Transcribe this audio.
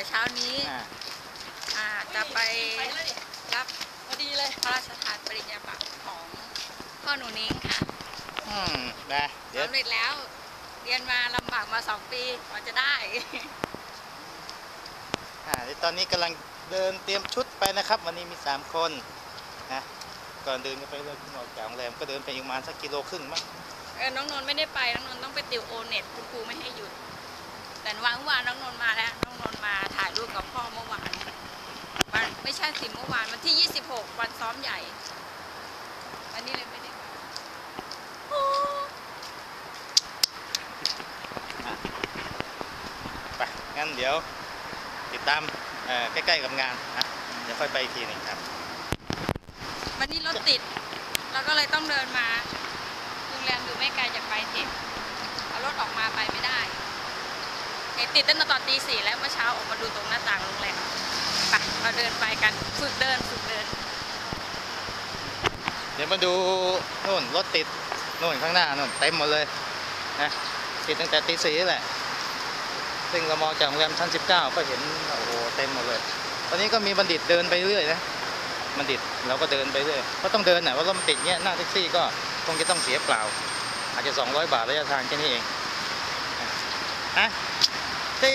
ดี๋ยวเช้านี้อ่าอ่าจะไปรับพอดีเลยพระราชทานปริญญาบัตรของพ่อหนูนิ้งค่ะอืมนะเดี๋ยวสำเร็จแล้ว เรียนมาลำบากมาสองปีกว่าจะได้ อ่าเดี๋ยวตอนนี้กำลังเดินเตรียมชุดไปนะครับ วันนี้มี3คนนะก่อนเดินก็ไปเลยขึ้นออกจากโรงแรมก็เดินไปอีกประมาณสักกิโลครึ่งมั้งเออน้องนนท์ไม่ได้ไป น้องนนท์ต้องไปติวโอเน็ตคุณครูไม่ให้หยุด แต่วันเมื่อวานน้องนนท์มาแล้วน้องนนท์มาถ่ายรูปกับพ่อเมื่อวานวันไม่ใช่สิเมื่อวานวันที่ 26 วันซ้อมใหญ่ วันนี้เลยไม่ได้มาโอ้ไปงั้นเดี๋ยวติดตามเอ่อใกล้ๆกับงานนะเดี๋ยวค่อยไปอีกทีหนึ่งครับ วันนี้รถติด เราก็เลยต้องเดินมาโรงแรมอยู่ไม่ไกลจากไปเจ็ดเอารถออกมาไปไม่ได้เห็น ติดตั้งแต่ตอนตีสี่แล้วเมื่อเช้าออกมาดูตรงหน้าต่างโรงแรมไปเราเดินไปกันฝึกเดินฝึกเดิน เดี๋ยวมาดูนู่นรถติดนู่นข้างหน้านู่นเต็มหมดเลยนะติดตั้งแต่ตีสี่แหละซึ่งเรามองจากโรงแรมชั้น 19 ก็เห็นโอ้โหเต็มหมดเลย ตอนนี้ก็มีบัณฑิตเดินไปเรื่อยนะบัณฑิตเราก็เดินไปเรื่อยเพราะต้องเดินน่ะว่ารถมันติดเนี้ยหน้าแท็กซี่ก็คงจะต้องเสียเปล่า อาจจะ 200 บาทระยะทางแค่นี้เองฮะ ตี